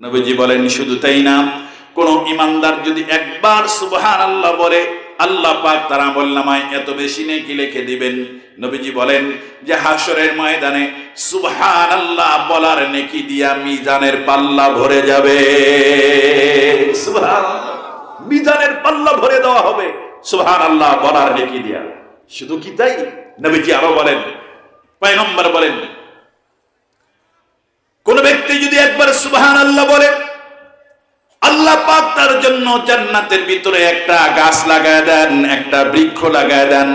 নবীজি বলেন, শুধু তাই না, কোন ইমানদার যদি একবার সুবহান আল্লাহ বলে, আল্লাহ পাক তার আমল নামায় এত বেশি নেকি লিখে দিবেন। নবীজি বলেন যে হাসরের ময়দানে সুবহান আল্লাহ বলার নেকি দিয়া মিজানের পাল্লা ভরে যাবে। সুবহান মিজানের পাল্লা ভরে দেওয়া হবে সুবহান আল্লাহ বলার নেকি দিয়া। শুধু কি তাই? নবীজি আরও বলেন, পয়গম্বর বলেন কোন ব্যক্তি যদি একবার সুবহান আল্লাহ বলে, আল্লাহ পাক তার জন্য জান্নাতের ভিতরে একটা গাছ লাগায় দেন, একটা বৃক্ষ লাগায় দেন।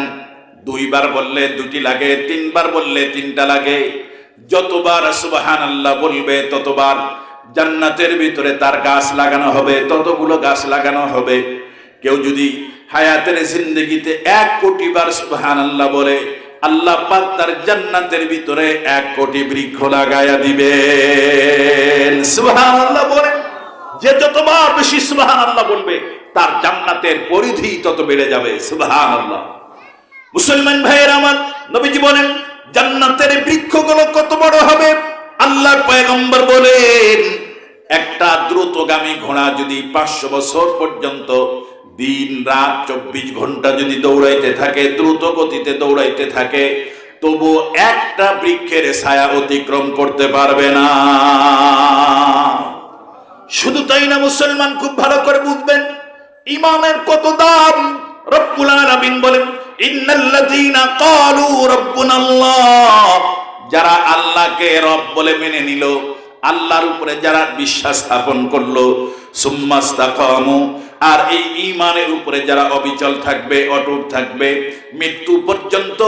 দুইবার বললে দুটি লাগে, তিনবার বললে তিনটা লাগে। যতবার সুবহান আল্লাহ বলবে, ততবার জান্নাতের ভিতরে তার গাছ লাগানো হবে, ততগুলো গাছ লাগানো হবে। কেউ যদি হায়াতের জিন্দগিতে এক কোটি বার সুবহান আল্লাহ বলে আল্লাহ পাক তার জান্নাতের ভিতরে এক কোটি বৃক্ষ লাগায়া দিবেন। সুবহান আল্লাহ বলে যে যতবার বেশি সুবহান আল্লাহ বলবে, তার জান্নাতের পরিধি তত বেড়ে যাবে। সুবহান আল্লাহ মুসলমান ভাইয়ের আমার নবীজি বলেন, জান্নাতের বৃক্ষগুলো কত বড় হবে? আল্লাহর পয়গম্বর বলেন, একটা দ্রুতগামী ঘোড়া যদি পাঁচশো বছর পর্যন্ত দিন রাত চব্বিশ ঘণ্টা যদি দৌড়াইতে থাকে, দ্রুত গতিতে দৌড়াইতে থাকে, তবু একটা বৃক্ষের ছায়া অতিক্রম করতে পারবে না। শুধু তাই না, মুসলমান খুব ভালো করে বুঝবেন, ইমানের কত দাম? রব্বুল আলামিন বলেন, ইন্নাল্লাযীনা ক্বালু রাব্বুনাল্লাহ। যারা আল্লাহকে রব বলে মেনে নিল, আল্লাহর উপরে যারা বিশ্বাস স্থাপন করল সুম্মাস্তাকামু আর এই ইমানের উপরে যারা অবিচল থাকবে, অটুট থাকবে, মৃত্যু পর্যন্ত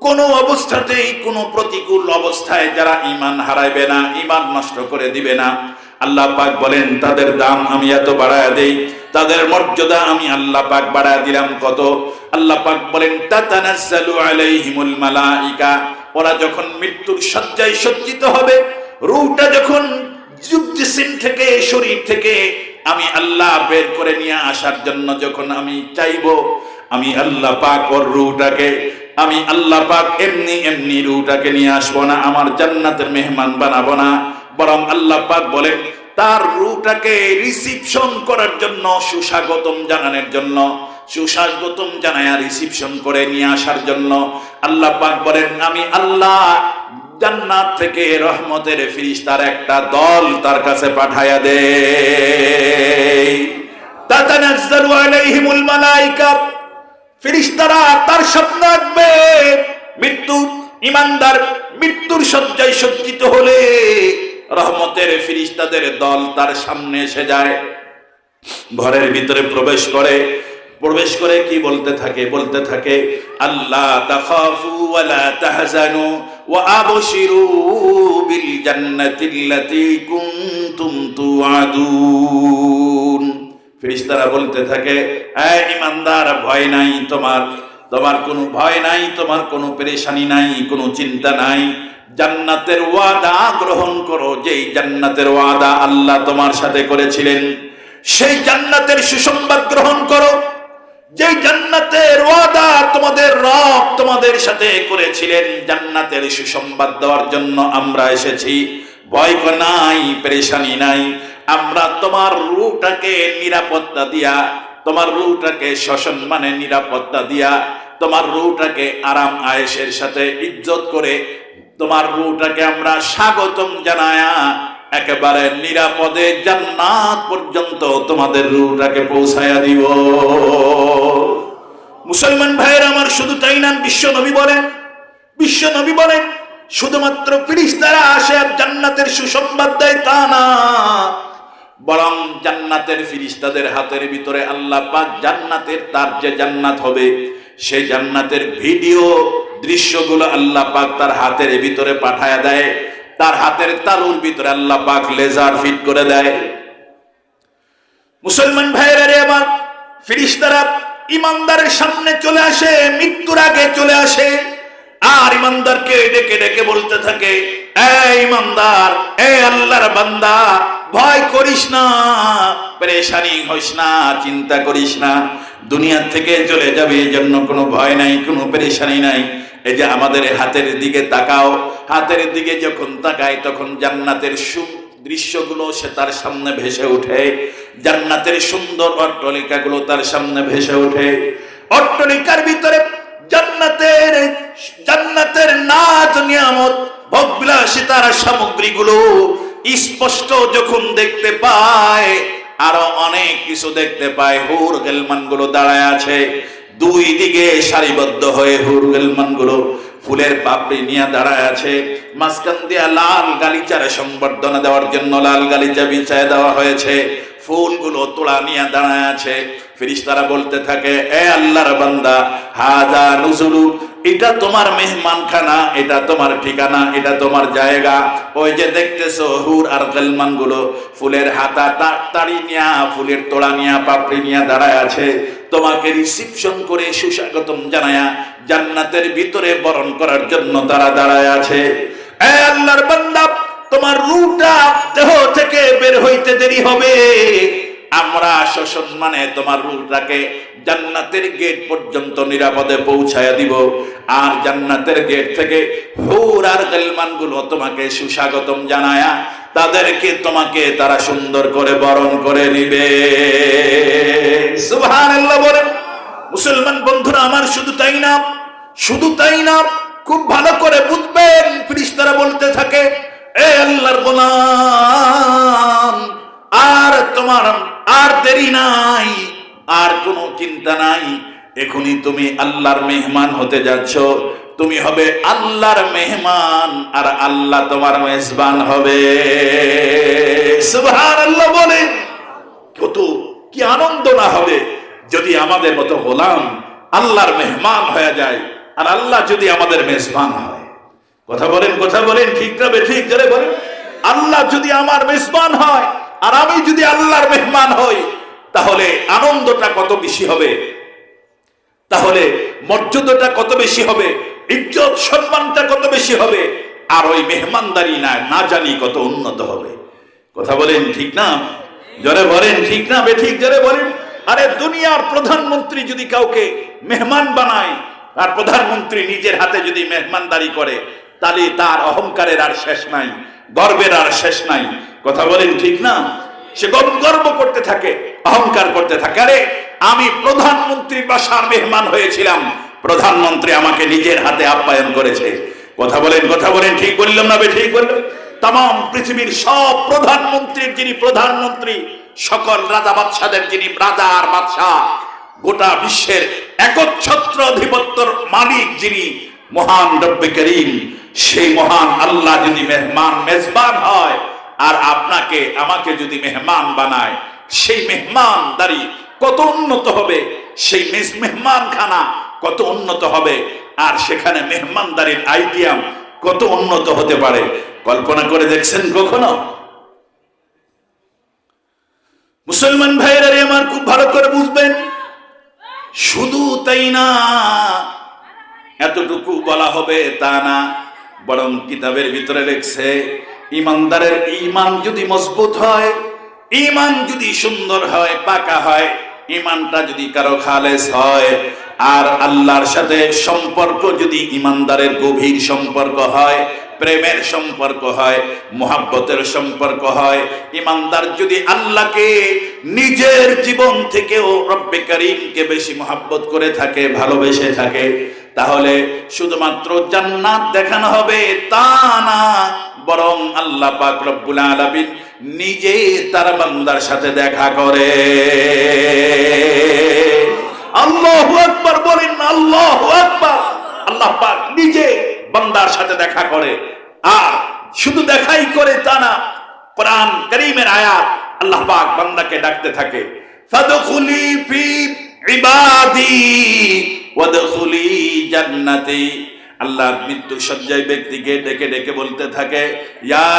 কোনো অবস্থাতেই, কোনো প্রতিকূল অবস্থায় যারা ইমান হারাইবে না ইমান নষ্ট করে দিবে না। আল্লাহ পাক বলেন, তাদের দাম আমি এত বাড়ায় দেই, তাদের মর্যাদা আমি আল্লাহ পাক বাড়ায় দিলাম কত? আল্লাহ পাক বলেন, তাতানাজ্জালু আলাইহিমুল মালাইকা ওরা যখন মৃত্যুর শয্যায় সজ্জিত হবে, রূহটা যখন যুক্তিসিন থেকে, শরীর থেকে আমি আল্লাহ বের করে নিয়ে আসার জন্য যখন আমি চাইব, আমি আল্লাহ পাক ওর রুটাকে আমি আল্লাহ পাক এমনি এমনি রুটাকে নিয়ে আসব না, আমার জান্নাতের মেহমান বানাবো না। বরং আল্লাহ পাক বলেন, তার রুটাকে রিসিপশন করার জন্য, সুস্বাগতম জানানোর জন্য, সুস্বাগতম জানায়া রিসিপশন করে নিয়ে আসার জন্য আল্লাহ পাক বলেন, আমি আল্লাহ জান্নাত থেকে রহমতের ফিরিস্তার একটা দল তার কাছে পাঠায়া দে। তাতানাজ্জালু আলাইহিমুল মালাইকা। ফিরিস্তারা তার স্বপ্ন আসবে মৃত্যু, ইমানদার মৃত্যুর শয্যায় সজ্জিত হলে রহমতের ফিরিস্তাদের দল তার সামনে এসে যায়। ঘরের ভিতরে প্রবেশ করে প্রবেশ করে কি বলতে থাকে? বলতে থাকে আল্লাহ তাখাফু ওয়ালা তাহজানু ওয়া আবশিরু বিল জান্নাতিল্লাতী কুনতুম তুআদুন। ফেরেশতারা বলতে থাকে, এই ইমানদার ভয় নাই তোমার। তোমার কোনো ভয় নাই, তোমার কোনো পেরেশানি নাই, কোনো চিন্তা নাই। জান্নাতের ওয়াদা গ্রহণ করো, যেই জান্নাতের ওয়াদা আল্লাহ তোমার সাথে করেছিলেন, সেই জান্নাতের সুসংবাদ গ্রহণ করো। যে জান্নাতের ওয়াদা তোমাদের রব তোমাদের সাথে করেছিলেন, জান্নাতের সুসংবাদ দেওয়ার জন্য আমরা এসেছি। ভয় নাই, পেরেশানি নাই। আমরা তোমার রুটাকে নিরাপত্তা দিয়া, তোমার রুটাকে শোষণ মানে নিরাপত্তা দিয়া, তোমার রুটাকে আরাম আয়েসের সাথে ইজ্জত করে, তোমার রুটাকে আমরা স্বাগতম জানায়া একেবারে নিরাপদে জান্নাত পর্যন্ত তোমাদের রুটাকে পৌঁছায়া দিব। মুসলমান ভাইয়ের, আমার শুধু তাই না, বিশ্ব নবী বলেন, বিশ্ব নবী বলেন, শুধুমাত্র ফিরিস্তারা আসে আর জান্নাতের সুসংবাদ দেয় তা না, বরং জান্নাতের ফিরিস্তাদের হাতের ভিতরে আল্লাহ পাক জান্নাতের তার যে জান্নাত হবে, সেই জান্নাতের ভিডিও দৃশ্যগুলো আল্লাহ পাক তার হাতের ভিতরে পাঠায় দেয়। তার হাতের তালুর ভিতরে আল্লাহ পাক লেজার ফিট করে দেয়। মুসলমান ভাইয়েরা রে আমার, ফিরিস্তারা ইমানদারের সামনে চলে আসে, মৃত্যুর আগে চলে আসে, আর ইমানদারকে ডেকে ডেকে বলতে থাকে ইমানদার, এ আল্লাহর বান্দা, ভয় করিস না, পরেশানি হইস না, চিন্তা করিস না দুনিয়ার থেকে চলে যাবে এই জন্য কোনো ভয় নাই, কোনো পরেশানি নাই। এই যে আমাদের হাতের দিকে তাকাও, হাতের দিকে যখন তাকায় তখন জান্নাতের দৃশ্যগুলো সে তার সামনে ভেসে ওঠে। জান্নাতের সুন্দর অট্টলিকাগুলো তার সামনে ভেসে ওঠে। অট্টলিকার ভিতরে জান্নাতের জান্নাতের নাচ নিয়ামত ভোগবিলাসী তার সামগ্রীগুলো স্পষ্ট যখন দেখতে পায়, আরও অনেক কিছু দেখতে পায়। হুর গেলমানগুলো দাঁড়ায় আছে। দুই দিকে সারিবদ্ধ হয়ে হুর গেলমানগুলো ফুলের পাপড়ি নিয়ে দাঁড়ায় আছে। মাঝখান দিয়া লাল গালিচারে সংবর্ধনা দেওয়ার জন্য লাল গালিচা বিছায় দেওয়া হয়েছে। ফুলগুলো তোলা নিয়ে দাঁড়ায় আছে। ফিরিস্তারা বলতে থাকে, এ আল্লাহর বান্দা, হাজা নুজুলু, এটা তোমার মেহমান খানা এটা তোমার ঠিকানা, এটা তোমার জায়গা। ওই যে দেখতেছো হুর আর গলমানগুলো ফুলের হাতা তাড়ি নিয়া, ফুলের তোড়া নিয়া, পাপড়ি নিয়া দাঁড়ায় আছে। তোমাকে রিসিপশন করে সুস্বাগতম জানায়া জান্নাতের ভিতরে বরণ করার জন্য তারা দাঁড়ায় আছে। আল্লাহর তোমার রুটা দেহ থেকে বের হইতে দেরি হবে। আমরা সসম্মানে তোমার রুটাকে জান্নাতের গেট পর্যন্ত নিরাপদে পৌঁছায় দিব। আর জান্নাতের গেট থেকে হুর আর গলমানগুলো তোমাকে সুস্বাগতম জানায়া তাদেরকে তোমাকে তারা সুন্দর করে বরণ করে নিবে। মুসলমান বন্ধুরা, আমার শুধু তাই না, শুধু তাই না, খুব ভালো করে বুঝবেন ফিরিস্তারা বলতে থাকে, এ আল্লাহর গোলাম আর তোমার, আর দেরি নাই, আর কোনো চিন্তা নাই। এখনই তুমি আল্লাহর মেহমান হতে যাচ্ছ। তুমি হবে আল্লাহর মেহমান, আর আল্লাহ তোমার মেজবান হবে। বলেন, কত কি আনন্দ না হবে যদি আমাদের মতো গোলাম আল্লাহর মেহমান হয়ে যায়, আর আল্লাহ যদি আমাদের মেজবান হয়। কথা বলেন কথা বলেন, ঠিক যাবে ঠিক যাবে বলেন। আল্লাহ যদি আমার মেজবান হয় আর আমি যদি আল্লাহর মেহমান হই, তাহলে আনন্দটা কত বেশি হবে? তাহলে মর্যাদাটা কত বেশি হবে? ইজ্জত, সম্মানটা কত বেশি হবে? আর ওই মেহমানদারি না না জানি কত উন্নত হবে। কথা বলেন ঠিক না? জরে বলেন ঠিক না? বে ঠিক জরে বলেন। আরে দুনিয়ার প্রধানমন্ত্রী যদি কাউকে মেহমান বানায়, আর প্রধানমন্ত্রী নিজের হাতে যদি মেহমানদারি করে, তাহলে তার অহংকারের আর শেষ নাই, গর্বের আর শেষ নাই। কথা বলেন ঠিক না? সে গর্ব- করতে থাকে, অহংকার করতে থাকে। আরে, আমি প্রধানমন্ত্রী বাসার মেহমান হয়েছিলাম। প্রধানমন্ত্রী আমাকে নিজের হাতে আপ্যায়ন করেছে। কথা বলেন কথা বলেন, ঠিক বললাম না ঠিক বললাম। তাম পৃথিবীর সব প্রধানমন্ত্রীর যিনি প্রধানমন্ত্রী, সকল রাজা বাদশাদের যিনি রাজা আর বাদশাহ, গোটা বিশ্বের একচ্ছত্র অধিপত্যর মালিক যিনি মহান রব্বে করিম, সেই মহান আল্লাহ যদি মেহমান, মেজবান হয় আর আপনাকে, আমাকে যদি মেহমান বানায়, সেই মেহমানদারি কত উন্নত হবে, সেই মেহমানখানা কত উন্নত হবে, আর সেখানে মেহমানদারির আইডিয়াম কত উন্নত হতে পারে। কল্পনা করে দেখছেন কখনো? মুসলমান ভাইরা রে আমার, খুব ভালো করে বুঝবেন। শুধু তাই না, এতটুকু বলা হবে তা না, বরং কিতাবের ভিতরে লেখছে ইমানদারের ইমান যদি মজবুত হয়, ইমান যদি সুন্দর হয়, পাকা হয়, ইমানটা যদি কারও খালেস হয়, আর আল্লাহর সাথে সম্পর্ক যদি ইমানদারের গভীর সম্পর্ক হয়, প্রেমের সম্পর্ক হয়, মোহাব্বতের সম্পর্ক হয়, ইমানদার যদি আল্লাহকে নিজের জীবন থেকেও রব্বে করিমকে বেশি মোহাব্বত করে থাকে, ভালোবেসে থাকে, তাহলে শুধুমাত্র জান্নাত দেখানো হবে তা না বরং আল্লাহ পাক রব্বুল আলামিন নিজে তার বান্দার সাথে দেখা করে। আল্লাহু আকবার বলেন, আল্লাহু আকবার। আল্লাহ পাক নিজে বান্দার সাথে দেখা করে। আর শুধু দেখাই করে তা না, কোরআন করিমের আয়াত আল্লাহ পাক বান্দাকে ডাকতে থাকে। ফাদখুলি ফি ইবাদি ওয়াদখুলি জান্নাতি। আল্লাহ মৃত্যু সজ্জায় ব্যক্তিকে ডেকে ডেকে বলতে থাকে, ইয়া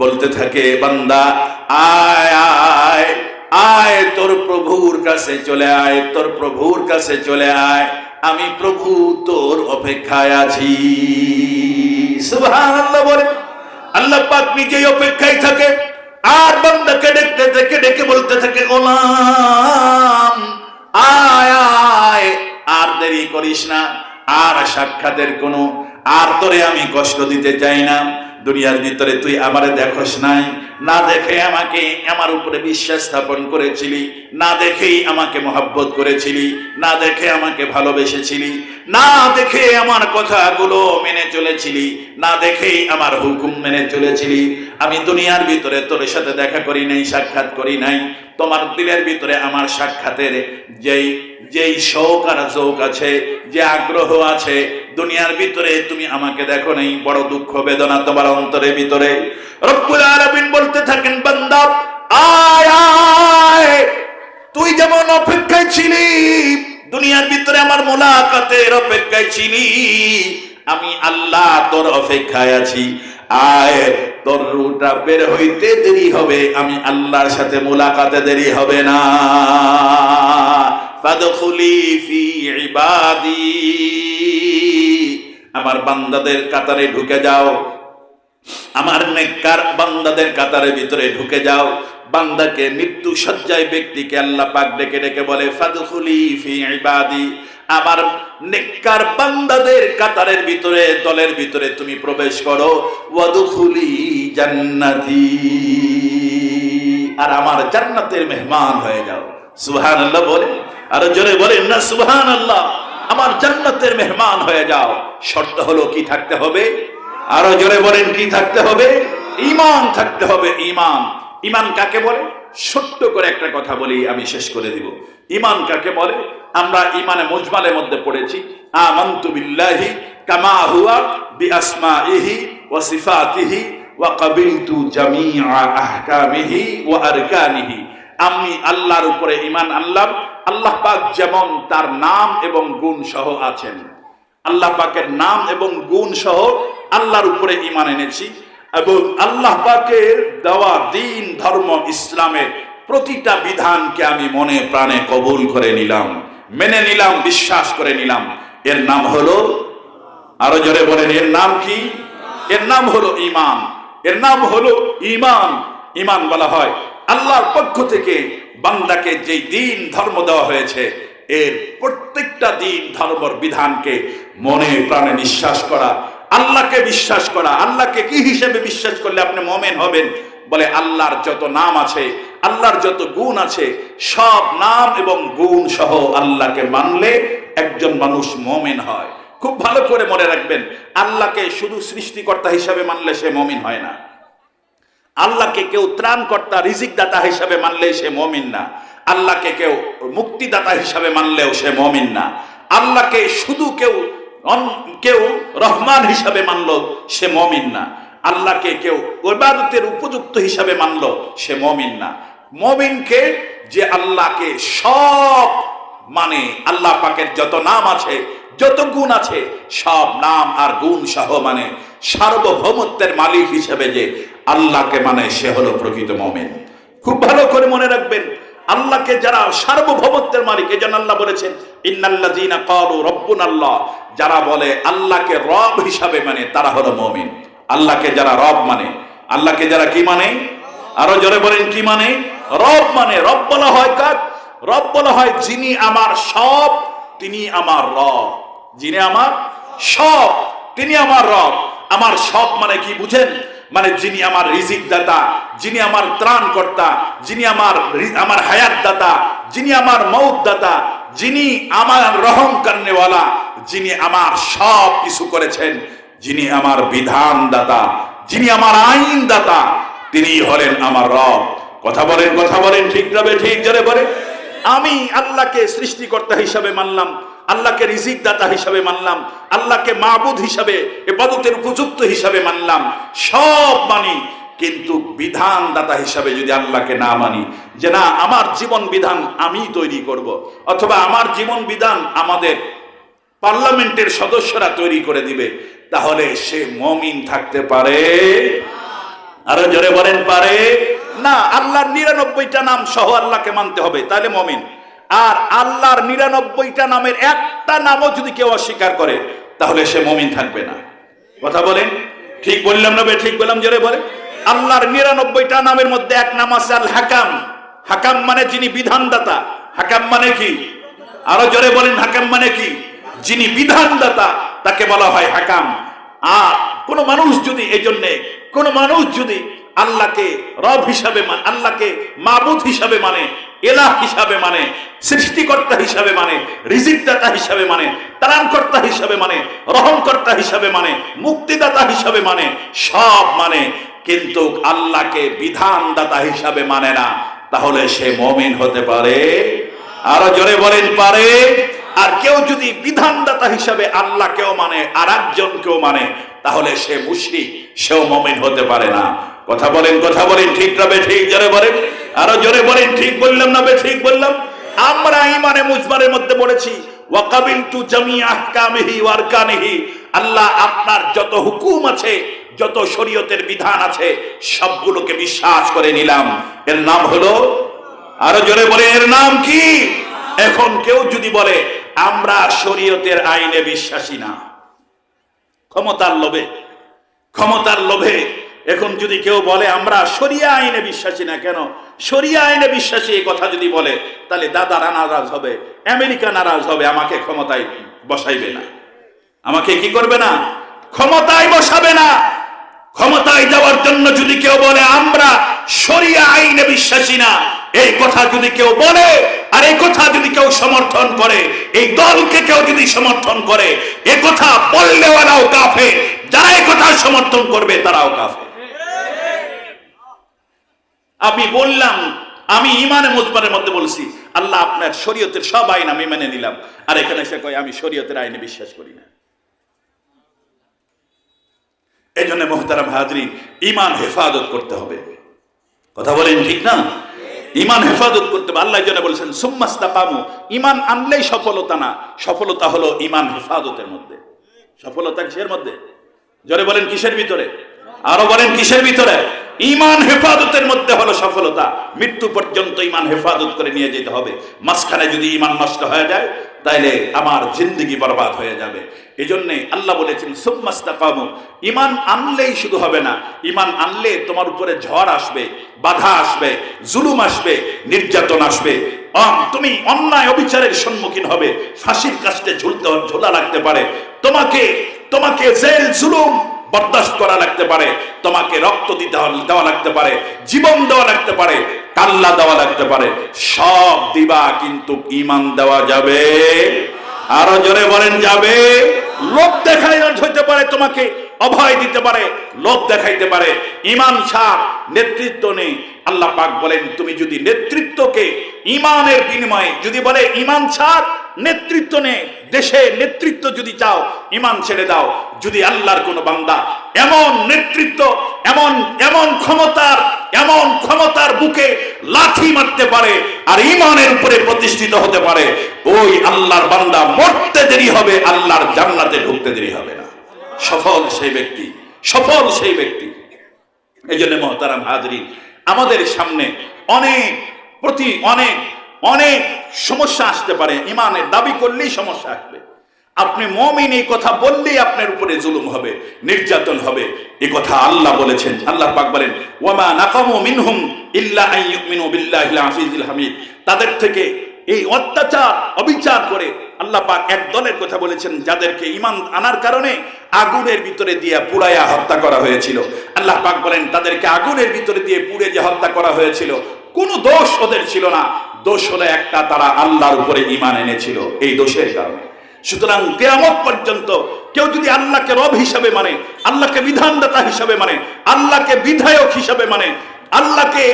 বলতে থাকে, বান্দা, আয় আয় আয় তোর প্রভুর কাছে চলে আয়, তোর প্রভুর কাছে চলে আয়, আমি প্রভু তোর অপেক্ষায় আছি। বলে আল্লাহ পাক নিজেই অপেক্ষায় থাকে। আর বান্দাকে ডেকে থেকে, ডেকে বলতে থাকে গোলাম আয় আয়, আর দেরি করিস না, আর সাক্ষাতের কোনো, আর তোরে আমি কষ্ট দিতে চাই না। দুনিয়ার ভিতরে তুই আমারে দেখোস নাই। না দেখে আমাকে আমার উপরে বিশ্বাস স্থাপন করেছিলি, না দেখেই আমাকে মহাব্বত করেছিলি, না দেখে আমাকে ভালোবেসেছিলি, না দেখে আমার কথাগুলো মেনে চলেছিলি, না দেখেই আমার হুকুম মেনে চলেছিলি। আমি দুনিয়ার ভিতরে তোর সাথে দেখা করি নাই, সাক্ষাৎ করি নাই। তোমার দিলের ভিতরে আমার সাক্ষাতের যেই যেই শোক আর চৌক আছে, যে আগ্রহ আছে, দুনিয়ার ভিতরে তুমি আমাকে দেখো নেই, বড় দুঃখ বেদনা তোমার অন্তরের ভিতরে। রব্বুল আলামিন বলতে থাকেন, বান্দা, আয় আয়। তুই যেমন অপেক্ষায় ছিলি, দুনিয়ার ভিতরে আমার মোলাকাতের অপেক্ষায় ছিলি, আমি আল্লাহ তোর অপেক্ষায় আছি। আয়, তোর রুটা বের হইতে দেরি হবে, আমি আল্লাহর সাথে মোলাকাতে দেরি হবে না। ফাদখুলি ফি ইবাদি। আমার বান্দাদের কাতারে ঢুকে যাও আমার নেককার বান্দাদের কাতারের ভিতরে ঢুকে যাও। বান্দাকে মৃত্যু সজ্জায় ব্যক্তিকে আল্লাহ পাক ডেকে ডেকে বলে, ফাদখুলি ফি ইবাদি। আমার নেককার বান্দাদের কাতারের ভিতরে, দলের ভিতরে তুমি প্রবেশ করো। ওয়াদখুলি জান্নাতি। আর আমার জান্নাতের মেহমান হয়ে যাও। সুবহানাল্লাহ বলে, আর জোরে বলেন না, সুবহানাল্লাহ, আমার জান্নাতের মেহমান হয়ে যাও। শর্ত হলো কি থাকতে হবে? আরও জোরে বলেন, কি থাকতে হবে? ইমান থাকতে হবে ইমান ইমান কাকে বলে? ছোট্ট করে একটা কথা বলি আমি শেষ করে দিব। ইমান কাকে বলে? আমরা ইমানে মুজমালের মধ্যে পড়েছি আমি আল্লাহর উপরে ইমান আল্লাহ আল্লাহ পাক যেমন তার নাম এবং গুণ সহ আছেন। আল্লাহ পাকের নাম এবং গুণ সহ আল্লাহর উপরে ইমান এনেছি এবং আল্লাহ পাকের দেওয়া দিন, ধর্ম, ইসলামের প্রতিটা বিধানকে আমি মনে প্রাণে কবুল করে নিলাম, মেনে নিলাম, বিশ্বাস করে নিলাম। এর নাম হলো, আরও জোরে বলেন, এর নাম কি? এর নাম হলো ইমান এর নাম হলো ইমান ইমান বলা হয় আল্লাহর পক্ষ থেকে বান্দাকে যেই দিন ধর্ম দেওয়া হয়েছে এর প্রত্যেকটা দিন ধর্মর বিধানকে মনে প্রাণে বিশ্বাস করা, আল্লাহকে বিশ্বাস করা, আল্লাহকে কি হিসেবে বিশ্বাস করলে আপনি মোমেন হবেন? বলে আল্লাহর যত নাম আছে, আল্লাহর যত গুণ আছে, সব নাম এবং গুণ সহ আল্লাহকে মানলে একজন মানুষ মমেন হয়। খুব ভালো করে মনে রাখবেন, আল্লাহকে শুধু সৃষ্টিকর্তা হিসাবে মানলে সে মমিন হয় না। আল্লাহকে কেউ ত্রাণকর্তা রিজিক দাতা হিসাবে মানলে সে মমিন না। আল্লাহকে কেউ মুক্তিদাতা হিসাবে মানলেও সে মমিন না। আল্লাহকে শুধু কেউ কেউ রহমান হিসাবে মানলো সে মমিন না। আল্লাহকে কেউ ইবাদতের উপযুক্ত হিসাবে মানলো সে মমিন না। মমিনকে যে আল্লাহকে সব মানে আল্লাহ পাকের যত নাম আছে, যত গুণ আছে, সব নাম আর গুণ সহ মানে সার্বভৌমত্বের মালিক হিসেবে যে আল্লাহকে মানে সে হলো প্রকৃত মমিন। খুব ভালো করে মনে রাখবেন আল্লাহকে যারা সার্বভৌমত্বের মালিক, এজন্য আল্লাহ বলেছেন, ইন্নাল্লাযীনা ক্বালু রাব্বুনাল্লাহ যারা বলে আল্লাহকে রব হিসাবে মানে তারা হলো মুমিন। আল্লাহকে যারা রব মানে আল্লাহকে যারা কি মানে? আরও জোরে বলেন, কি মানে? রব মানে রব বলা হয় কাক রব বলা হয় যিনি আমার সব, তিনি আমার রব। যিনি আমার সব, তিনি আমার রব। আমার সব মানে কি বুঝেন? মানে যিনি আমার রিজিক দাতা যিনি আমার ত্রাণ কর্তা যিনি আমার আমার হায়াত দাতা যিনি আমার মৌত দাতা যিনি আমার রহম কান্নেওয়ালা যিনি আমার সব কিছু করেছেন, যিনি আমার বিধান দাতা যিনি আমার আইন দাতা তিনি হলেন আমার রব। কথা বলেন কথা বলেন, ঠিক যাবে ঠিক যাবে বলে। আমি আল্লাহকে সৃষ্টিকর্তা হিসাবে মানলাম। আল্লাহকে রিজিক দাতা হিসাবে মানলাম, আল্লাহকে মাবুদ হিসাবে এবাদতের উপযুক্ত হিসাবে মানলাম, সব মানি। কিন্তু বিধান দাতা হিসাবে যদি আল্লাহকে না মানি, যে না, আমার জীবন বিধান আমি তৈরি করব, অথবা আমার জীবন বিধান আমাদের পার্লামেন্টের সদস্যরা তৈরি করে দিবে, তাহলে সে মমিন থাকতে পারে? আরও জোরে বলেন, পারে? না, আল্লাহর নিরানব্বইটা নাম সহ আল্লাহকে মানতে হবে, তাহলে মমিন। আর আল্লাহর নিরানব্বইটা নামের একটা নামও যদি কেউ অস্বীকার করে, তাহলে সে মমিন থাকবে না। কথা বলেন? ঠিক বললাম না ঠিক বললাম জোরে বলে? আল্লাহর নিরানব্বইটা নামের মধ্যে এক নাম আছে আল হাকাম হাকাম মানে যিনি বিধানদাতা। হাকাম মানে কি? আরও জোরে বলেন, হাকাম মানে কি? যিনি বিধানদাতা, তাকে বলা হয় হাকাম। আর কোন মানুষ যদি, এই জন্যে কোন মানুষ যদি আল্লাহকে রব হিসাবে মানে আল্লাহকে মাবুদ হিসাবে মানে এলাহ হিসাবে মানে সৃষ্টিকর্তা হিসাবে মানে রিজিকদাতা হিসাবে মানে ত্রাণকর্তা হিসাবে মানে রহমকর্তা হিসাবে মানে মুক্তিদাতা হিসাবে মানে সব মানে। কিন্তু আল্লাহকে বিধানদাতা হিসাবে মানে না। তাহলে সে মমিন হতে পারে? আরও জোরে বলেন, পারে। আর কেউ যদি বিধানদাতা হিসাবে আল্লাহ কেউ মানে আর একজন কেউ মানে তাহলে সে মুশরিক, সেও মমিন হতে পারে না। কথা বলেন কথা বলেন, ঠিক না ঠিক জোরে বলেন। আরও জোরে বলেন, ঠিক বললাম না ঠিক বললাম? আমরা ইমানে মুজমারের মধ্যে পড়েছি ওয়াকাবিলতু জামিয়া আহকামিহি ওয়ারকানিহি আল্লাহ আপনার যত হুকুম আছে, যত শরীয়তের বিধান আছে, সবগুলোকে বিশ্বাস করে নিলাম। এর নাম হলো, আরও জোরে বলে এর নাম কি? এখন কেউ যদি বলে, আমরা শরীয়তের আইনে বিশ্বাসী না। ক্ষমতার লোভে ক্ষমতার লোভে এখন যদি কেউ বলে, আমরা শরিয়া আইনে বিশ্বাসী না কেন? শরিয়া আইনে বিশ্বাসী এই কথা যদি বলে, তাহলে দাদারা নারাজ হবে, আমেরিকা নারাজ হবে, আমাকে ক্ষমতায় বসাইবে না। আমাকে কি করবে না? ক্ষমতায় বসাবে না। ক্ষমতায় যাওয়ার জন্য যদি কেউ বলে, আমরা শরিয়া আইনে বিশ্বাসী না, এই কথা যদি কেউ বলে, আর এই কথা যদি কেউ সমর্থন করে, এই দলকে কেউ যদি সমর্থন করে, এ কথা বললেওয়ালাও কাফে যারা এই কথা সমর্থন করবে তারাও কাফে আমি বললাম, আমি ইমানে মুজমানের মধ্যে বলছি, আল্লাহ আপনার শরীয়তের সব আইন আমি মেনে নিলাম। আর এখানে সে কয়, আমি শরীয়তের আইনে বিশ্বাস করি না। এই জন্য মোহতারাম হাজরিন ইমান হেফাজত করতে হবে। কথা বলেন ঠিক না? ইমান হেফাজত করতে হবে। আল্লাহ জন্য বলেছেন সুম্মাস্তা পামু ইমান আনলেই সফলতা না। সফলতা হলো ইমান হেফাজতের মধ্যে। সফলতা কিসের মধ্যে? জোরে বলেন কিসের ভিতরে? আরও বলেন কিসের ভিতরে? ইমান হেফাজতের মধ্যে হলো সফলতা। মৃত্যু পর্যন্ত ইমান হেফাজত করে নিয়ে যেতে হবে। মাঝখানে যদি ইমান নষ্ট হয়ে যায়, তাইলে আমার জিন্দগি বরবাদ হয়ে যাবে। এই জন্যে আল্লাহ বলেছেন সুম্মাস্তা পাবো ইমান আনলেই শুধু হবে না। ইমান আনলে তোমার উপরে ঝড় আসবে, বাধা আসবে, জুলুম আসবে, নির্যাতন আসবে। তুমি অন্যায় অবিচারের সম্মুখীন হবে। ফাঁসির কাছে ঝুলতে ঝোলা লাগতে পারে। তোমাকে তোমাকে জেল, জুলুম বরদাস্ত করা লাগতে পারে, তোমাকে রক্ত দিতে দেওয়া লাগতে পারে, জীবন দেওয়া লাগতে পারে, কাল্লা দেওয়া লাগতে পারে, সব দিবা কিন্তু ইমান দেওয়া যাবে। আরও জোরে বলেন, যাবে। লোভ দেখাই হইতে পারে, তোমাকে অভয় দিতে পারে, লোভ দেখাইতে পারে। ইমান ছাড় নেতৃত্ব নেই। আল্লাহ পাক বলেন, তুমি যদি নেতৃত্বকে ইমানের বিনিময়ে, যদি বলে ইমান ছাড় নেতৃত্ব নে দেশে নেতৃত্ব যদি চাও, ইমান ছেড়ে দাও। যদি আল্লাহর কোন বান্দা এমন নেতৃত্ব, এমন এমন ক্ষমতার এমন ক্ষমতার বুকে লাথি মারতে পারে আর ইমানের উপরে প্রতিষ্ঠিত হতে পারে, ওই আল্লাহর বান্দা মরতে দেরি হবে, আল্লাহর জান্নাতে ঢুকতে দেরি হবে না। সফল সেই ব্যক্তি, সফল সেই ব্যক্তি। এই জন্য মহতারাম হাজরিন, আমাদের সামনে অনেক, প্রতি অনেক অনেক সমস্যা আসতে পারে। ইমানের দাবি করলেই সমস্যা আসবে। আপনি মমিন, এই কথা বললেই আপনার উপরে জুলুম হবে, নির্যাতন হবে। এ কথা আল্লাহ বলেছেন। আল্লাহ পাক বলেন, ওয়ামা নাকামু মিনহুম ইল্লা আন ইউমিনু বিল্লাহিল আজিজিল হামিদ। তাদের থেকে এই অত্যাচার, অবিচার করে আল্লাহ পাক এক দলের কথা বলেছেন, যাদেরকে ইমান আনার কারণে আগুনের ভিতরে দিয়ে পুড়াইয়া হত্যা করা হয়েছিল। আল্লাহ পাক বলেন, তাদেরকে আগুনের ভিতরে দিয়ে পুড়ে যে হত্যা করা হয়েছিল। কোনো দোষ ওদের ছিল না। দোষ হলো একটা তারা আল্লাহর উপরে ইমান এনেছিল, এই দোষের কারণে। সুতরাং কেয়ামত পর্যন্ত কেউ যদি আল্লাহকে রব হিসাবে মানে আল্লাহকে বিধানদাতা হিসাবে মানে আল্লাহকে বিধায়ক হিসাবে মানে আল্লাহকে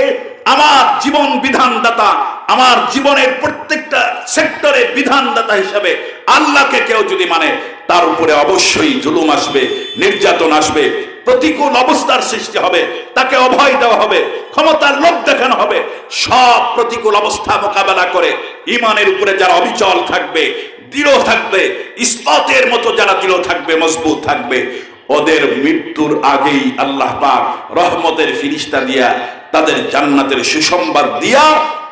আমার জীবন বিধানদাতা, আমার জীবনের প্রত্যেকটা সেক্টরের বিধানদাতা হিসাবে আল্লাহকে কেউ যদি মানে তার উপরে অবশ্যই জুলুম আসবে, নির্যাতন আসবে প্রতিকূল অবস্থার সৃষ্টি হবে, তাকে অভয় দেওয়া হবে, ক্ষমতার লোভ দেখানো হবে। সব প্রতিকূল অবস্থা মোকাবেলা করে ইমানের উপরে যারা অবিচল থাকবে, দৃঢ় থাকবে ইস্পাতের মতো যারা দৃঢ় থাকবে, মজবুত থাকবে, ওদের মৃত্যুর আগেই আল্লাহ পাক রহমতের ফিরিস্তা দিয়া তাদের জান্নাতের সুসংবাদ দিয়া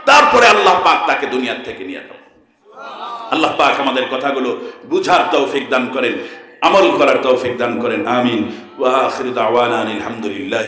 তারপরে আল্লাহ পাক তাকে দুনিয়ার থেকে নিয়ে আল্লাহ পাক আমাদের কথাগুলো বুঝার তৌফিক দান করেন। আমল করার তৌফিক দান করেন আমিন। ওয়া আখির দাওয়ানা আলহামদুলিল্লাহ হামদুলিল্লাহ।